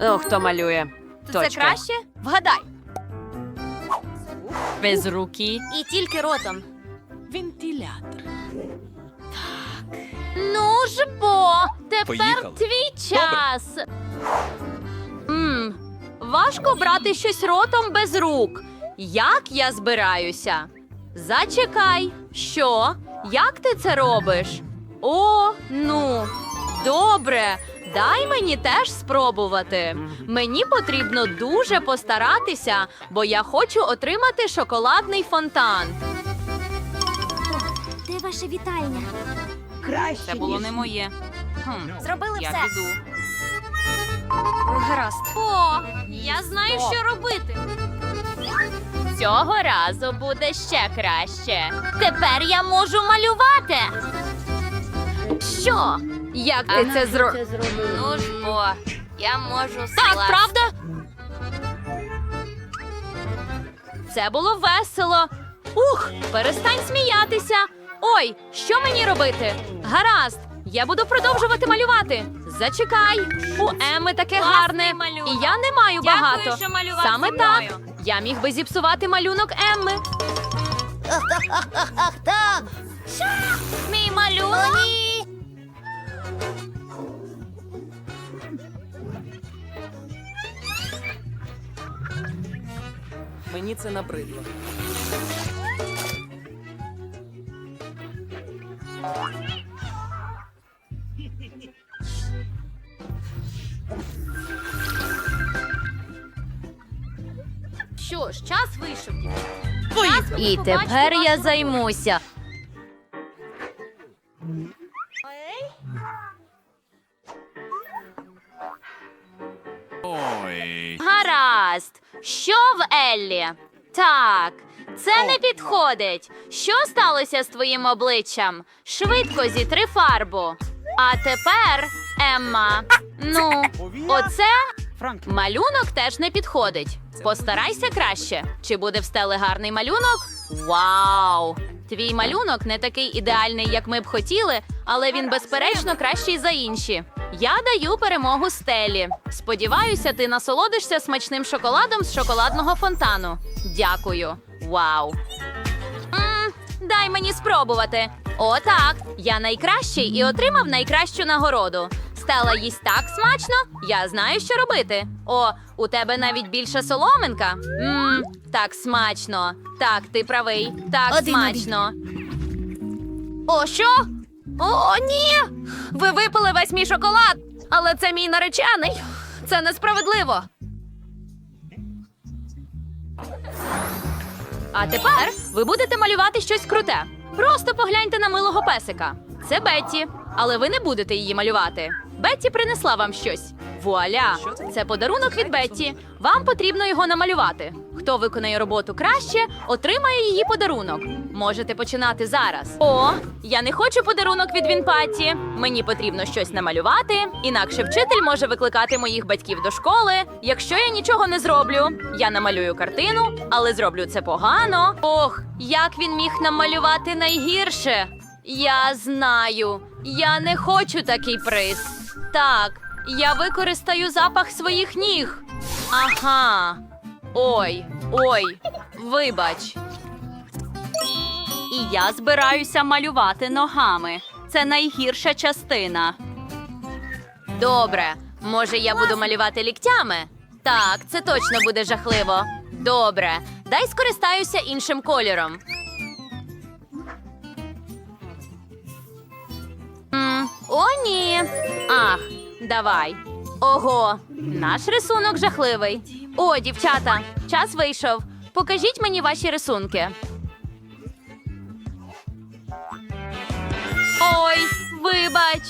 О, хто малює? То Точка. це краще? Вгадай. Без руки. І тільки ротом. Вентилятор. Ну ж бо, тепер Поїхали. твій час. Мм, важко брати щось ротом без рук. Як я збираюся? Зачекай, що? Як ти це робиш? О, ну, добре. Дай мені теж спробувати. Мені потрібно дуже постаратися, бо я хочу отримати шоколадний фонтан. Де ваша вітальня? Це було не моє. Хм, Зробили я все. піду. Гаразд. О, я знаю, що робити. Цього разу буде ще краще. Тепер я можу малювати. Що? Як ти це зробив? Ну ж бо, я можу Так, правда? Це було весело. Ух, перестань сміятися. Ой, що мені робити? Гаразд, я буду продовжувати малювати. Зачекай. У Еми таке гарне. І я не маю багато. Саме так. Я міг би зіпсувати малюнок Емми. Мій малюнок. Мені це набридло. Що ж, час вийшов. І тепер я займуся. Ой. Гаразд. Що в Еллі? Так, це не підходить. Що сталося з твоїм обличчям? Швидко зітри фарбу. А тепер, Емма. Ну, оце малюнок теж не підходить. Постарайся краще. Чи буде в стелі гарний малюнок? Вау! Твій малюнок не такий ідеальний, як ми б хотіли, але він безперечно кращий за інші. Я даю перемогу стелі. Сподіваюся, ти насолодишся смачним шоколадом з шоколадного фонтану. Дякую. Вау. м дай мені спробувати. О, так. Я найкращий і отримав найкращу нагороду. Стела їсть так смачно, я знаю, що робити. О, у тебе навіть більша соломинка. Мм, так смачно. Так, ти правий. Так Один-один. смачно. О, що? О, ні! Ви випили весь мій шоколад, але це мій наречений. Це несправедливо. А тепер ви будете малювати щось круте. Просто погляньте на милого песика. Це Бетті, але ви не будете її малювати. Бетті принесла вам щось. Вуаля! Це подарунок від Бетті. Вам потрібно його намалювати. Хто виконає роботу краще, отримає її подарунок. Можете починати зараз. О, я не хочу подарунок від Вінпатті. Мені потрібно щось намалювати, інакше вчитель може викликати моїх батьків до школи. Якщо я нічого не зроблю, я намалюю картину, але зроблю це погано. Ох, як він міг намалювати найгірше. Я знаю, я не хочу такий приз. Так, я використаю запах своїх ніг. Ага. Ой, ой, вибач. І я збираюся малювати ногами. Це найгірша частина. Добре, може я буду малювати ліктями? Так, це точно буде жахливо. Добре, дай скористаюся іншим кольором. О, ні. Ах, давай. Ого, наш рисунок жахливий. О, дівчата, час вийшов. Покажіть мені ваші рисунки. Ой, вибач.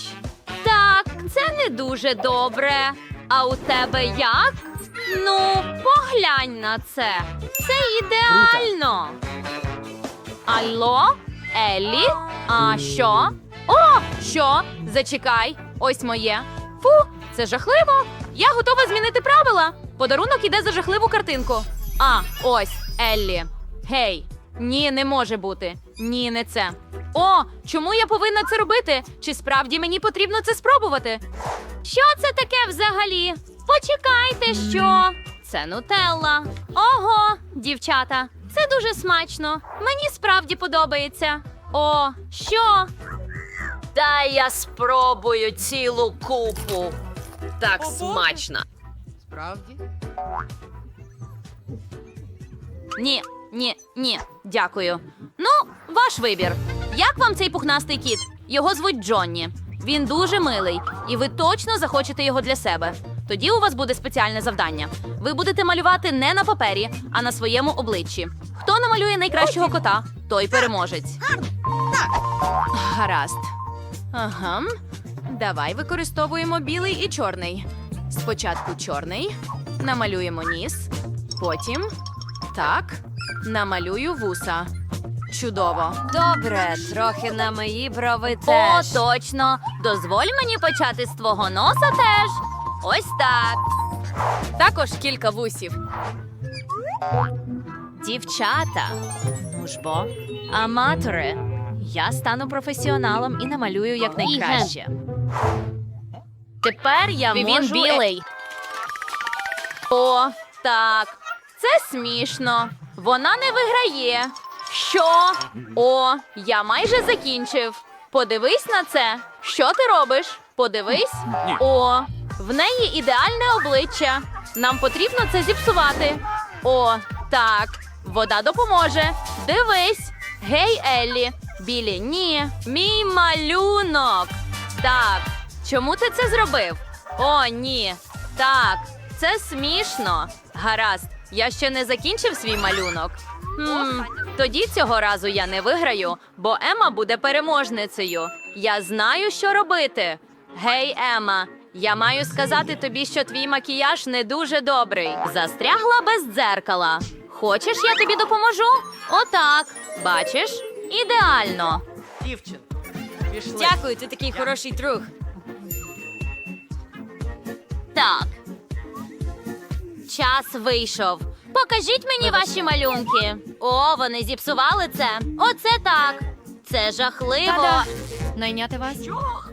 Так, це не дуже добре. А у тебе як? Ну, поглянь на це. Це ідеально. Алло? Еллі? А що? О, що? Зачекай, ось моє. Фу, це жахливо. Я готова змінити правила. Подарунок іде за жахливу картинку. А, ось, Еллі. Гей, ні, не може бути. Ні, не це. О, чому я повинна це робити? Чи справді мені потрібно це спробувати? Що це таке взагалі? Почекайте, що це нутелла. Ого, дівчата, це дуже смачно. Мені справді подобається. О, що? Дай я спробую цілу купу. Так смачно. Справді? Ні, ні, ні, дякую. Ну, ваш вибір. Як вам цей пухнастий кіт? Його звуть Джонні. Він дуже милий, і ви точно захочете його для себе. Тоді у вас буде спеціальне завдання. Ви будете малювати не на папері, а на своєму обличчі. Хто намалює найкращого кота, той переможець. Гаразд. Ага. Давай використовуємо білий і чорний. Спочатку чорний, намалюємо ніс, потім так, намалюю вуса. Чудово. Добре, трохи на мої брови О, точно. Дозволь мені почати з твого носа теж. Ось так. Також кілька вусів. Дівчата. Ну ж бо, аматори. Я стану професіоналом і намалюю якнайкраще. Тепер я Він можу... білий. О, так. Це смішно. Вона не виграє. Що? О, я майже закінчив. Подивись на це. Що ти робиш? Подивись. О, в неї ідеальне обличчя. Нам потрібно це зіпсувати. О, так. Вода допоможе. Дивись. Гей, Еллі. Білі, ні. Мій малюнок. Так. Чому ти це зробив? О, ні. Так, це смішно. Гаразд, я ще не закінчив свій малюнок. Хм, тоді цього разу я не виграю, бо Ема буде переможницею. Я знаю, що робити. Гей, Ема, я маю сказати тобі, що твій макіяж не дуже добрий. Застрягла без дзеркала. Хочеш, я тобі допоможу? Отак. Бачиш? Ідеально. Дівчин. Пішли. Дякую, ти такий хороший друг. Так. Час вийшов. Покажіть мені ваші малюнки. О, вони зіпсували це. Оце так. Це жахливо. Та-да. Найняти вас?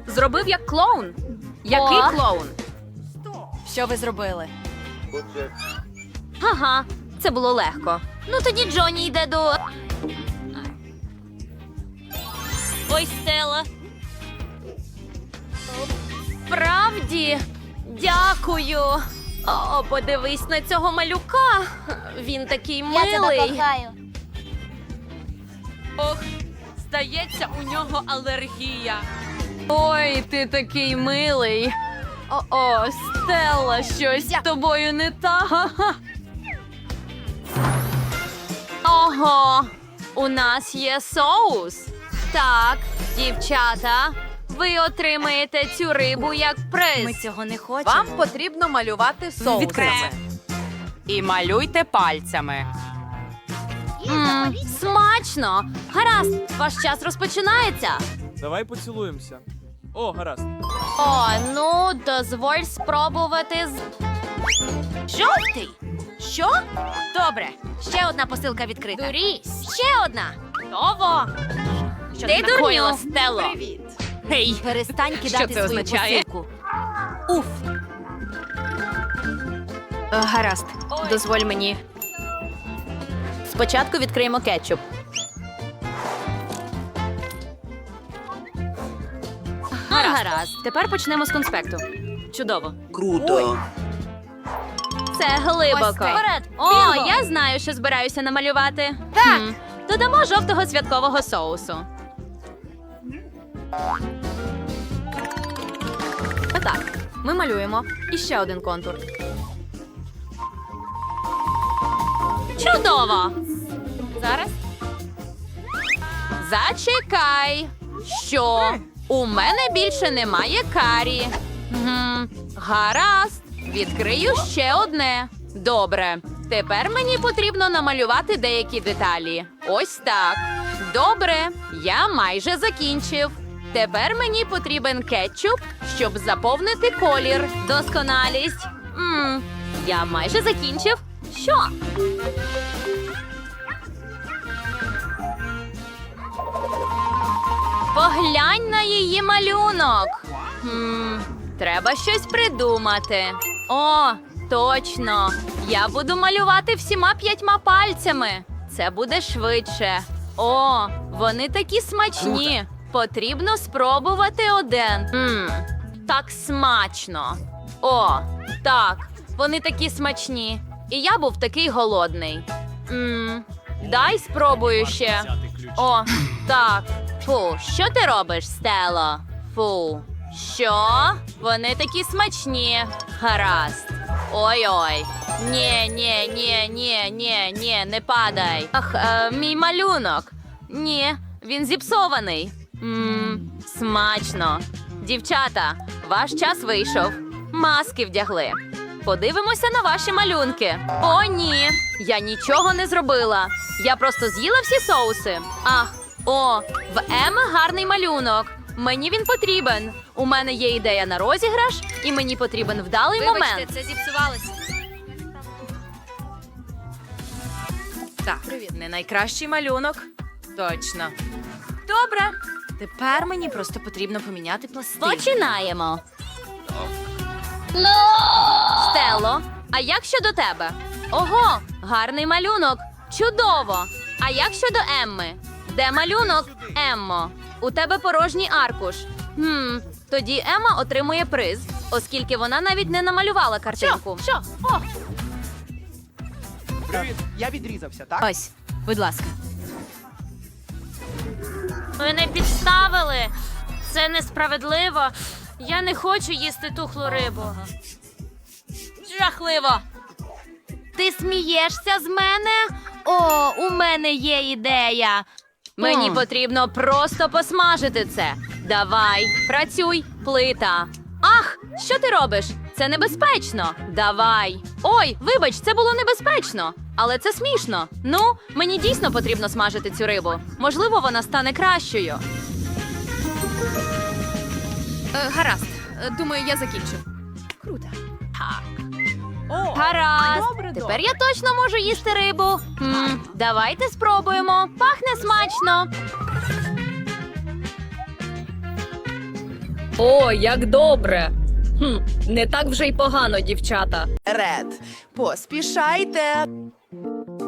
Зробив як клоун. Який О. клоун? Що ви зробили? Ага, це було легко. Ну тоді Джонні йде до. Ой, Стела. Правді, дякую. О, подивись на цього малюка. Він такий милий. Ох, здається, у нього алергія. Ой, ти такий милий. О-о, Стелла, щось з тобою не так. Ого, у нас є соус. Так, дівчата, ви отримаєте цю рибу як приз. Ми цього не хочемо. Вам потрібно малювати соусами. Відкрити. І малюйте пальцями. М, смачно. Гаразд, ваш час розпочинається. Давай поцілуємося. О, гаразд. О, ну дозволь спробувати з. Жовтий. Що? Добре. Ще одна посилка відкрита. Дурісь. Ще одна. Готово. Що Ти накоїла, дурню. Стелло? Гей, Перестань кидати це свою означає? посилку. уф. Гаразд, дозволь мені. Спочатку відкриємо кетчуп. Гаразд. Тепер почнемо з конспекту. Чудово. Круто. Це глибоко. Ось так. Вперед, О, Бінго! я знаю, що збираюся намалювати. Так. Додамо жовтого святкового соусу. Так, ми малюємо. І ще один контур. Чудово! Зараз Зачекай. Що? У мене більше немає карі. Гм, гаразд. Відкрию ще одне. Добре. Тепер мені потрібно намалювати деякі деталі. Ось так. Добре, я майже закінчив. Тепер мені потрібен кетчуп, щоб заповнити колір. Досконалість. м я майже закінчив. Що? Поглянь на її малюнок. Хм, треба щось придумати. О, точно. Я буду малювати всіма п'ятьма пальцями. Це буде швидше. О, вони такі смачні. Потрібно спробувати один. Мм, так смачно. О, так, вони такі смачні. І я був такий голодний. Мм, дай спробую ще. О, так. Фу, що ти робиш, Стело? Фу. Що? Вони такі смачні. Гаразд. Ой-ой. Ні, ні, ні, ні, ні, ні, не падай. Ах, е, мій малюнок. Ні, він зіпсований. Мм, смачно. Дівчата, ваш час вийшов. Маски вдягли. Подивимося на ваші малюнки. О, ні. Я нічого не зробила. Я просто з'їла всі соуси. Ах, о, в Еми гарний малюнок. Мені він потрібен. У мене є ідея на розіграш, і мені потрібен вдалий момент. це зіпсувалося. Так, не найкращий малюнок. Точно. Добре. Тепер мені просто потрібно поміняти пластин. Починаємо. Стело, а як щодо тебе? Ого, гарний малюнок. Чудово. А як щодо Емми? Де малюнок? Еммо. У тебе порожній аркуш. Хм, тоді Емма отримує приз, оскільки вона навіть не намалювала картинку. Що? О, Привіт. Я відрізався, так? Ось, будь ласка. Мене підставили. Це несправедливо. Я не хочу їсти тухлу рибу. жахливо. Ти смієшся з мене? О, у мене є ідея. Мені потрібно просто посмажити це. Давай, працюй, плита. Ах, що ти робиш? Це небезпечно. Давай. Ой, вибач, це було небезпечно. Але це смішно. Ну, мені дійсно потрібно смажити цю рибу. Можливо, вона стане кращою. Е, гаразд. Е, Думаю, я закінчу. О, Гаразд. Добре, Тепер я точно можу їсти рибу. М, давайте спробуємо. Пахне смачно. О, як добре. Хм, не так вже й погано, дівчата. Ред, поспішайте.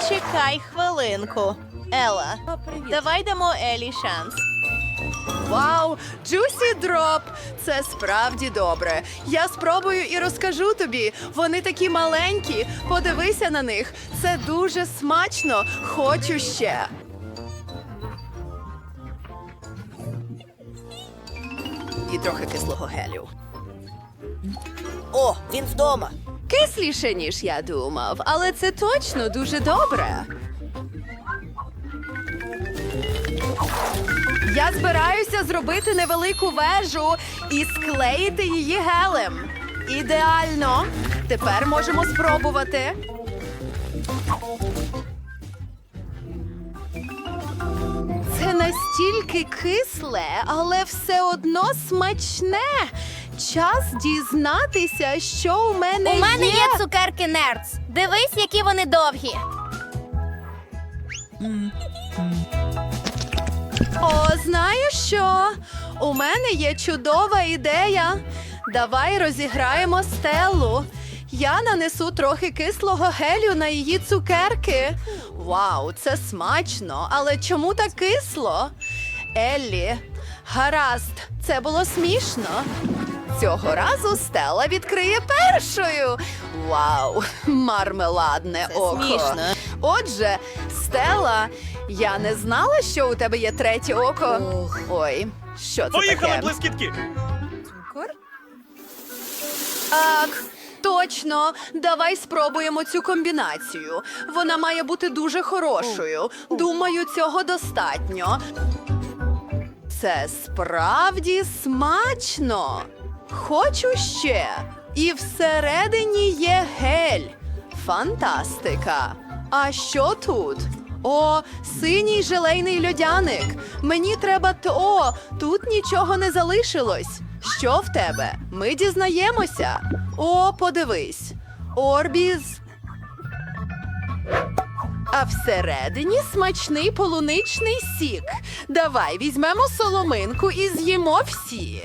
Зачекай хвилинку. Ела, давай дамо Елі шанс. Вау, Juicy Drop! Це справді добре. Я спробую і розкажу тобі. Вони такі маленькі. Подивися на них. Це дуже смачно. Хочу ще. І трохи кислого гелю. О, він вдома. Кисліше, ніж я думав, але це точно дуже добре. Я збираюся зробити невелику вежу і склеїти її гелем. Ідеально. Тепер можемо спробувати. Це настільки кисле, але все одно смачне. Час дізнатися, що у мене У мене є. цукерки Нерц. Дивись, які вони довгі. О, знаєш що? У мене є чудова ідея. Давай розіграємо стелу. Я нанесу трохи кислого гелю на її цукерки. Вау, це смачно, але чому так кисло? Еллі, гаразд, це було смішно. Цього разу Стелла відкриє першою. Вау, мармеладне око. смішно. Отже, Стелла, я не знала, що у тебе є третє око. Ой, що це Поїхали, таке? блискітки! Так, точно. Давай спробуємо цю комбінацію. Вона має бути дуже хорошою. Думаю, цього достатньо. Це справді смачно. Хочу ще. І всередині є гель. Фантастика. А що тут? О, синій желейний льодяник. Мені треба т- О, тут нічого не залишилось. Що в тебе? Ми дізнаємося. О, подивись. Орбіз. А всередині смачний полуничний сік. Давай візьмемо соломинку і з'їмо всі.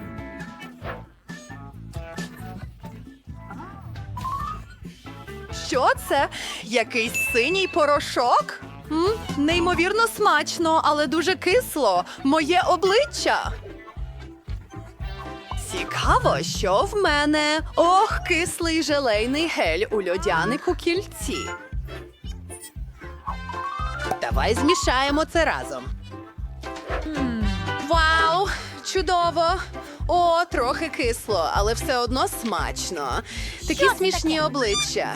Що це? Якийсь синій порошок? М? Неймовірно смачно, але дуже кисло. Моє обличчя. Цікаво, що в мене. Ох, кислий желейний гель у льодянику кільці. Давай змішаємо це разом. Вау! Чудово! О, трохи кисло, але все одно смачно. Такі смішні обличчя.